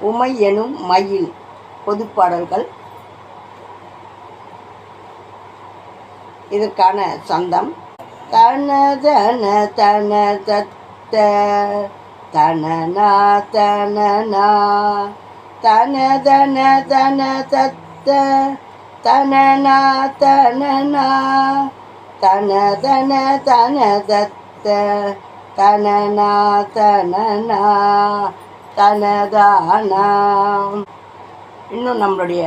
உமை எனும் மயில் பொதுப்பாடல்கள் இதற்கான சந்தம். தன தன தத்த தனனா தனனா. தனதன தன தத்த தனனா தனனா. தனதன தன தத்த தனனா தனனா. தனதானா இன்னும் நம்மளுடைய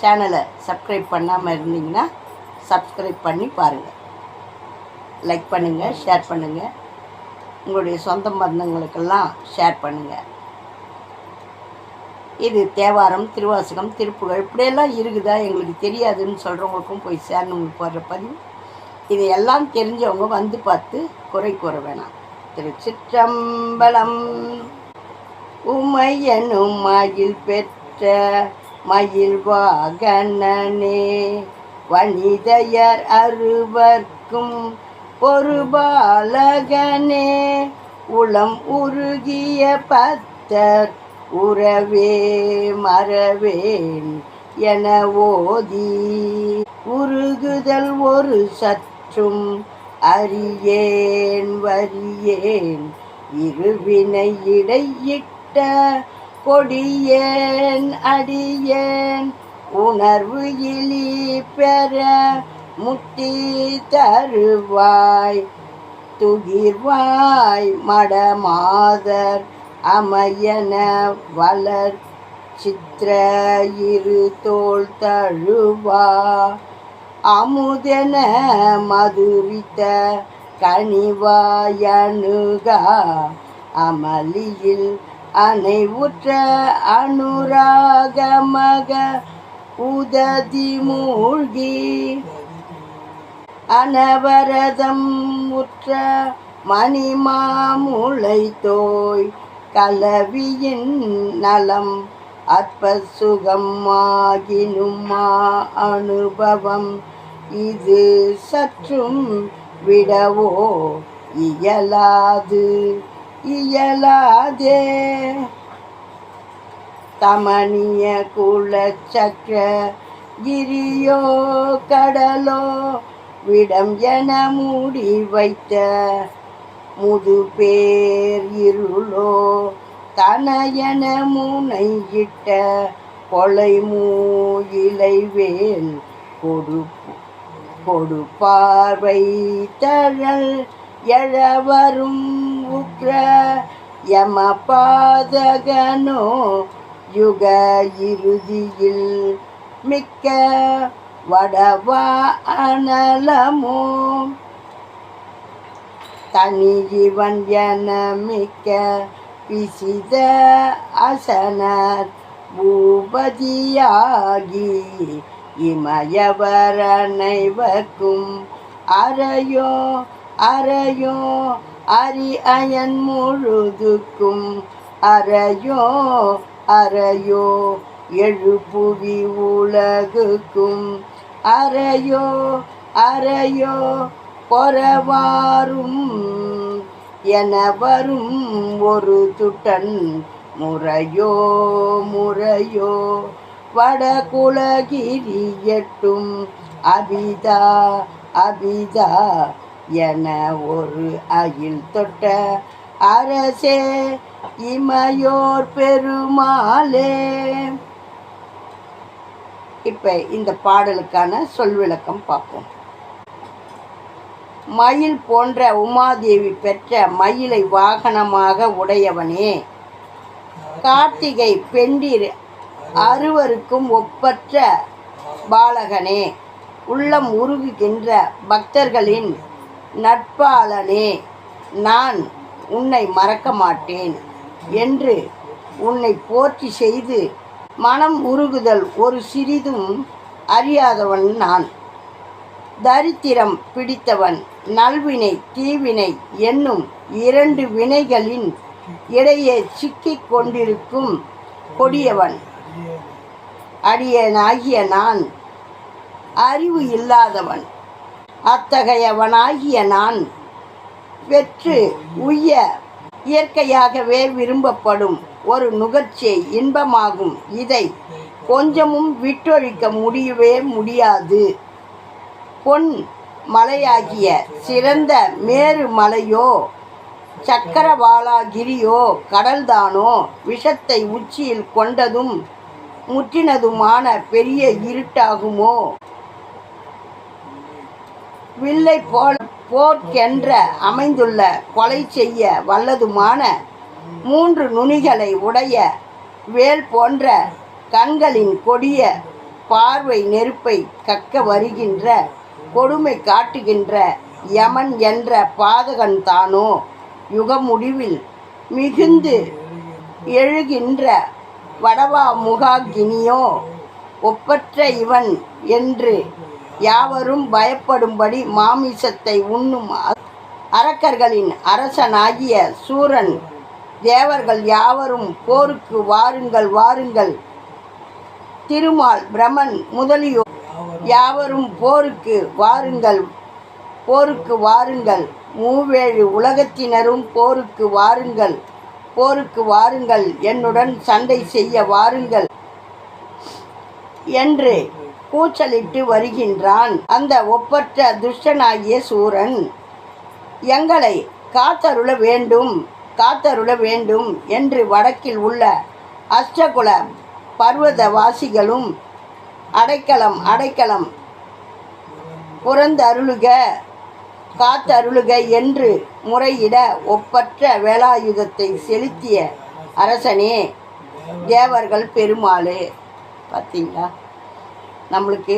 சேனலை சப்ஸ்கிரைப் பண்ணாமல் இருந்தீங்கன்னா சப்ஸ்கிரைப் பண்ணி பாருங்கள் லைக் பண்ணுங்கள் ஷேர் பண்ணுங்கள் உங்களுடைய சொந்த பந்தங்களுக்கெல்லாம் ஷேர் பண்ணுங்கள் இது தேவாரம் திருவாசகம் திருப்புகழ் இப்படியெல்லாம் இருக்குதா எங்களுக்கு தெரியாதுன்னு சொல்கிறவங்களுக்கும் போய் சேரணும்னு போடுற பதிவு. இது எல்லாம் தெரிஞ்சவங்க வந்து பார்த்து குறை கூற வேணாம். திருச்சிற்றம்பலம். உமையனும் மயில் பெற்ற மயில் வாகனனே வனிதையர் அறுவர்க்கும் பொறுபாலகனே உளம் உருகிய பத்தர் உறவே மறவேன் என ஓதி உருகுதல் ஒரு சற்றும் அறியேன் வரியேன் இருவினை இடையிட்ட கொடியேன் அடியேன். உணர்வு இலி பெற முத்தி தருவாய். துகிர்வாய் மடமாதர் அமையன வளர். சித்திர இரு தோல் தழுவா. அமுதென மதுரித்த கனிவாயணுகா அமளியில் அனைவுற்ற அனுராகமக உததி மூழ்கி அனவரதம் உற்ற மணிமாமுளை தோய் கலவியின் நலம் அற்ப சுகமாகினுமா அனுபவம். இது சற்றும் விடவோ? இயலாது இயலாதே. தமணிய குலச்சக்கர கிரியோ கடலோ? விடம் என மூடி வைத்த முது பேர் இருளோ தனையன முனையிட்ட கொலை மூயிலை வேல் கொடுப்ப கொடு பார்வை தழல் எழவரும் உக்ர யம பாதகனோ யுக இறுதியில் மிக்க வடவா அனலமோ. தனி இவன் என மிக்க பிசித அசனர் பூபதியாகி இமயவரனைவர்க்கும் அறையோ அறையோ அரி அயன் முழுதுக்கும் அறையோ அறையோ எழுப்புவி உலகுக்கும் அறையோ அறையோ பொறவாரும் என வரும் ஒரு துட்டன் முறையோ முறையோ. வடகுலகிரி எட்டும் அபிதா அபிதா என ஒரு அகில் தொட்ட அரசே இமையோர் பெருமாளே. இப்போ இந்த பாடலுக்கான சொல் விளக்கம் பார்ப்போம். மயில் போன்ற உமாதேவி பெற்ற மயிலை வாகனமாக உடையவனே. கார்த்திகை பெண்டிர் அறுவருக்கும் ஒப்பற்ற பாலகனே உள்ளம் உருகுகின்ற பக்தர்களின் நட்பாளனே நான் உன்னை மறக்க மாட்டேன் என்று உன்னை போற்றி செய்து மனம் உருகுதல் ஒரு சிறிதும் அறியாதவன் நான். தரித்திரம் பிடித்தவன் நல்வினை தீவினை என்னும் இரண்டு வினைகளின் இடையே சிக்கிக் கொண்டிருக்கும் கொடியவன். அடியனாகிய நான் அறிவு இல்லாதவன். அத்தகையவனாகிய நான் வெற்று உய்ய இயற்கையாகவே விரும்பப்படும் ஒரு நுகர்ச்சி இன்பமாகும். இதை கொஞ்சமும் விட்டொழிக்க முடியவே முடியாது. பொன் மலையாகிய சிறந்த மேரு மலையோ சக்கரவாலாகிரியோ கடல்தானோ விஷத்தை உச்சியில் கொண்டதும் முற்றினதுமான பெரிய இருட்டாகுமோ? வில்லை போல் போர்க்கென்ற அமைந்துள்ள கொலை செய்ய வல்லதுமான மூன்று நுனிகளை உடைய வேல் போன்ற கண்களின் கொடிய பார்வை நெருப்பை கக்க வருகின்ற கொடுமை காட்டுகின்ற யமன் என்ற பாதகன் தானோ? யுக முடிவில் மிகுந்து எழுகின்ற வடவா முகாகினியோ? ஒப்பற்ற இவன் என்று யாவரும் பயப்படும்படி மாமிசத்தை உண்ணும் அ- அரக்கர்களின் அரசனாகிய சூரன் தேவர்கள் யாவரும் போருக்கு வாருங்கள் வாருங்கள். திருமால் பிரமன் முதலியோர் யாவரும் போருக்கு வாருங்கள் போருக்கு வாருங்கள். மூவேழு உலகத்தினரும் போருக்கு வாருங்கள். போருக்கு வாருங்கள் என்னுடன் சண்டை செய்ய வாருங்கள் என்று கூச்சலிட்டு வருகின்றான். அந்த ஒப்பற்ற துஷ்டனாகிய சூரன் எங்களை காத்தருள வேண்டும் காத்தருள வேண்டும் என்று வடக்கில் உள்ள அஷ்டகுல பர்வதவாசிகளும் அடைக்கலம் அடைக்கலம் புறந்தருளுக காத்தருளுக என்று முறையிட ஒப்பற்ற வேலாயுதத்தை செலுத்திய அரசனே தேவர்கள் பெருமாளே. பார்த்தீங்களா நம்மளுக்கு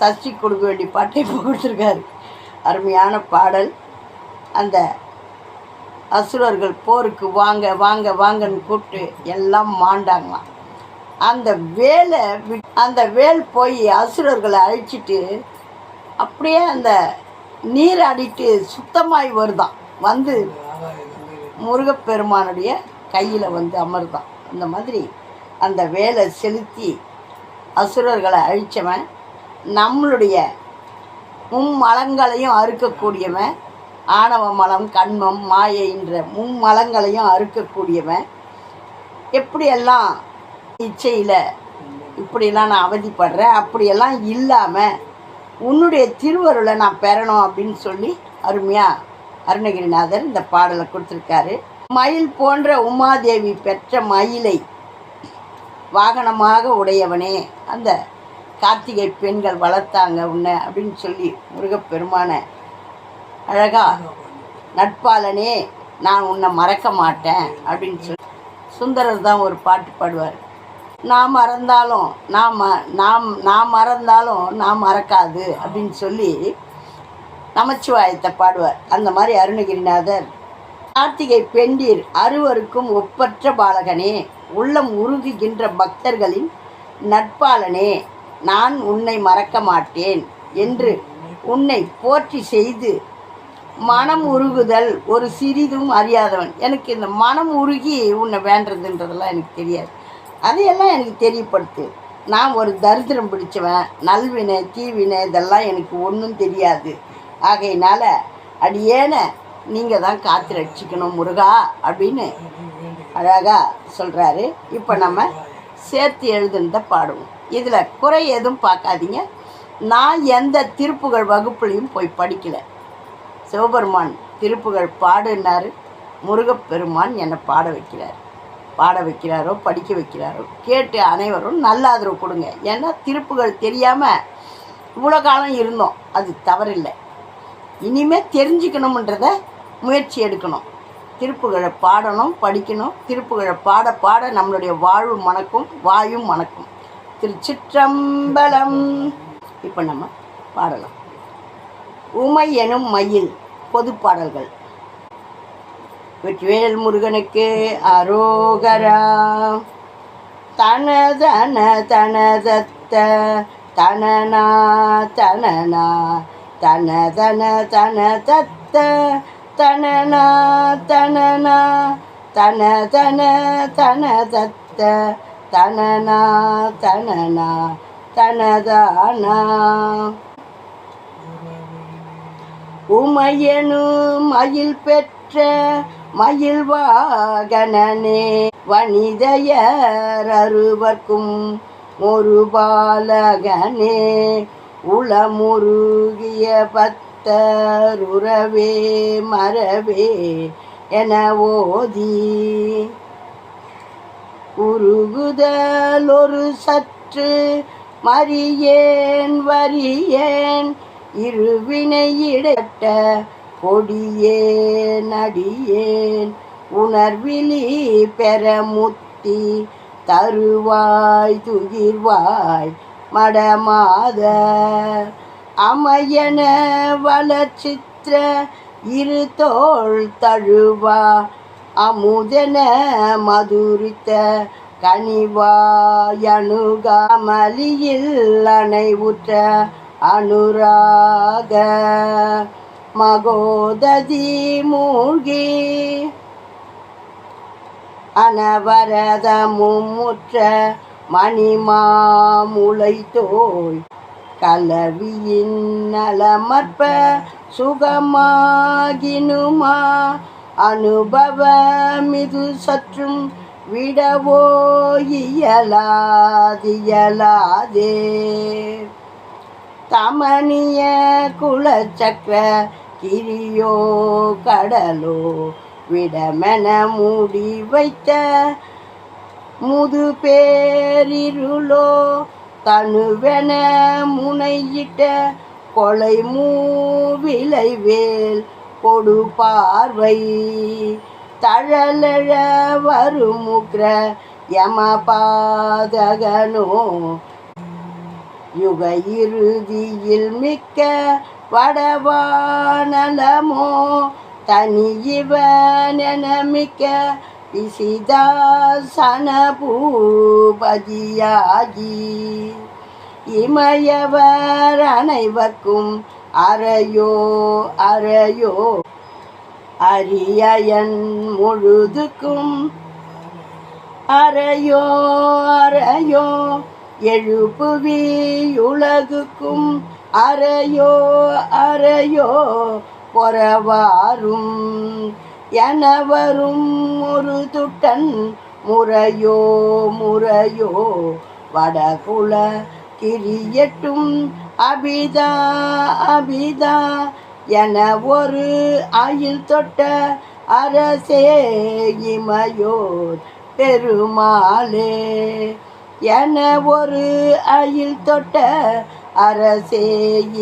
சஷ்டி கொடுக்க வேண்டிய பாட்டை இப்போ கொடுத்துருக்காரு. அருமையான பாடல். அந்த அசுரர்கள் போருக்கு வாங்க வாங்க வாங்கன்னு கூப்பிட்டு எல்லாம் மாண்டாங்களாம். அந்த வேலை அந்த வேல் போய் அசுரர்களை அழிச்சிட்டு அப்படியே அந்த நீர் அடிட்டு சுத்தமாய் வருதான் வந்து முருகப்பெருமானுடைய கையில் வந்து அமர்தான். அந்த மாதிரி அந்த வேலை செலுத்தி அசுரர்களை அழித்தவன் நம்மளுடைய மும்மலங்களையும் அறுக்கக்கூடியவன் ஆணவ மலம் கண்மம் மாயை என்ற மும்மலங்களையும் அறுக்கக்கூடியவன். எப்படியெல்லாம் இச்சையில் இப்படியெல்லாம் நான் அவதிப்படுறேன் அப்படியெல்லாம் இல்லாமல் உன்னுடைய திருவருளை நான் பெறணும் அப்படின்னு சொல்லி அருமையாக அருணகிரிநாதர் இந்த பாடலை கொடுத்துருக்காரு. மயில் போன்ற உமாதேவி பெற்ற மயிலை வாகனமாக உடையவனே அந்த கார்த்திகை பெண்கள் வளர்த்தாங்க உன்னை அப்படின்னு சொல்லி முருகப்பெருமான அழகா நட்பாளனே நான் உன்னை மறக்க மாட்டேன் அப்படின்னு சொல்லி சுந்தரர் தான் ஒரு பாட்டு பாடுவார். நான் மறந்தாலும் நாம் ம- நாம் நான் மறந்தாலும் நான் மறக்காது அப்படின்னு சொல்லி நமச்சிவாயத்தை பாடுவார். அந்த மாதிரி அருணகிரிநாதர். கார்த்திகை பெண்டீர் அறுவருக்கும் ஒப்பற்ற பாலகனே உள்ளம் உருகுகின்ற பக்தர்களின் நட்பாளனே நான் உன்னை மறக்க மாட்டேன் என்று உன்னை போற்றி செய்து மனம் உருகுதல் ஒரு சிறிதும் அறியாதவன். எனக்கு இந்த மனம் உருகி உன்னை வேண்டதுன்றதெல்லாம் எனக்கு தெரியாது. அதையெல்லாம் எனக்கு தெரியப்படுத்து. நான் ஒரு தரித்திரம் பிடிச்சவன் நல்வினை தீவினை இதெல்லாம் எனக்கு ஒன்றும் தெரியாது. ஆகையினால அடியேன நீங்கள் தான் காத்து ரட்சிக்கணும் முருகா அப்படின்னு அழகாக சொல்கிறாரு இப்போ நம்ம சேர்த்து எழுதுனதை பாடுவோம். இதில் குறை எதுவும் பார்க்காதீங்க. நான் எந்த திருப்புகள் வகுப்புலையும் போய் படிக்கலை. சிவபெருமான் திருப்புகழ் பாடுனாரு. முருகப்பெருமான் என்னை பாட வைக்கிறார். பாட வைக்கிறாரோ படிக்க வைக்கிறாரோ கேட்டு அனைவரும் நல்ல ஆதரவு கொடுங்க. ஏன்னா திருப்புகள் தெரியாமல் இவ்வளோ காலம் இருந்தோம். அது தவறில்லை. இனிமேல் தெரிஞ்சுக்கணுன்றத முயற்சி எடுக்கணும். திருப்புகழை பாடணும் படிக்கணும். திருப்புகழை பாட பாட நம்மளுடைய வாழ்வு மணக்கும் வாயும் மணக்கும். திருச்சிற்றம்பலம். இப்போ நம்ம பாடலாம். உமை எனும் மயில் பொது பாடல்கள். வெற்றிவேல் முருகனுக்கு அரோகரா. தனதன தனதத்த தனனா தனனா தனதன தனதத்த தனனா தனனா தனதன தனதத்த தனனா தனனா தனதானா. உமையனு மயில் பெற்ற மயில் வாகனே வனிதையர் அருவர்க்கும் ஒரு பாலகனே உளமுருகிய பத்தருறவே மரவே என ஓதி. உருகுதல் ஒரு சற்று மறியேன் வரியேன் இருவினை இடட்ட கொடியேன் அடியேன் உணர்விழி பெற முத்தி தருவாய் துகிர்வாய் மடமாத அமையன வளர்ச்சித்திர இரு தோள் தழுவா அமுதன மதுரித்த கனிவாயணுகாமலியில் அணைவுற்ற அனுராக. மகோததி மூழ்கி அனவரதமும் முற்ற மணிமாமுலை தோய் கலவியின் நலமற்ப சுகமாகினுமா? அனுபவமிது சற்றும் விடவோ இயலாதியலாதே. தமனிய குலச்சக்கர கிரியோ கடலோ விடமென மூடி வைத்த முது பேரிருளோ தனுவென முனையிட்ட கொலை மூவிலை வேல் கொடு பார்வை. தழலழ வருமுக்ர யமபாதகனோ. யுக இறுதியில் மிக்க வடவானலமோ தனி இவனென மிக்க விசிதாசன இமயவர் அனைவர்க்கும் அறையோ அறையோ அரியயன் முழுதுக்கும் அறையோ அறையோ எழுப்புவி உலகுக்கும் அறையோ அறையோ பொறவாரும். எனவரும் ஒரு துட்டன் முறையோ முறையோ வடகுல கிரியட்டும். அபிதா அபிதா என ஒரு ஆயில் தொட்ட அரசே இமையோர் பெருமாளே. என ஒரு அயில் தொட்ட அரசே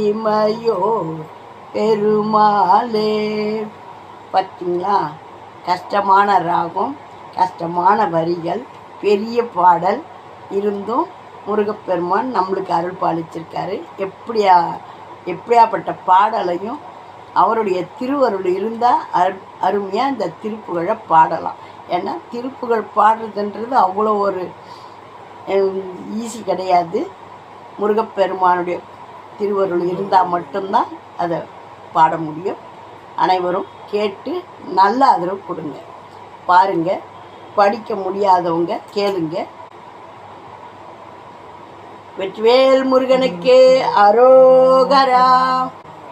இமையோர் பெருமாளே. பார்த்தீங்களா கஷ்டமான ராகம் கஷ்டமான வரிகள் பெரிய பாடல். இருந்தும் முருகப்பெருமான் நம்மளுக்கு அருள் பாலிச்சிருக்காரு. எப்படியா எப்படியாப்பட்ட பாடலையும் அவருடைய திருவருள் இருந்தால் அரு அருமையாக இந்த திருப்புகழை பாடலாம். ஏன்னா திருப்புகழ் பாடுறதுன்றது அவ்வளோ ஒரு ஈஸி கிடையாது. முருகப்பெருமானுடைய திருவருள் இருந்தால் மட்டும்தான் அதை பாட முடியும். அனைவரும் கேட்டு நல்ல ஆதரவு கொடுங்க. பாருங்கள் படிக்க முடியாதவங்க கேளுங்க. வெற்றிவேல் முருகனுக்கு அரோகரா.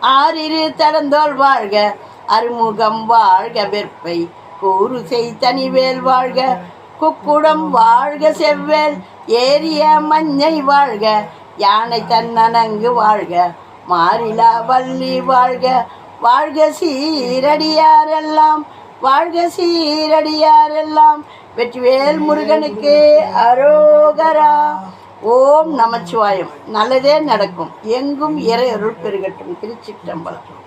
ஆறிரு தடந்தோல் வாழ்க அறிமுகம் வாழ்க வெற்பை. கூறு தனிவேல் வாழ்க குக்குடம் வாழ்க செவ்வேல். ஏரிய மஞ்சை வாழ்க யானை தன்னனங்கு வாழ்க மாறிலா வள்ளி வாழ்க. வாழ்க சீரடியாரெல்லாம் வாழ்க சீரடியாரெல்லாம். வெற்றிவேல் முருகனுக்கு அரோகரா. ஓம் நமச்சிவாயம். நல்லதே நடக்கும். எங்கும் இறை அருள் பெருகட்டும். திருச்சிற்றம்பலம்.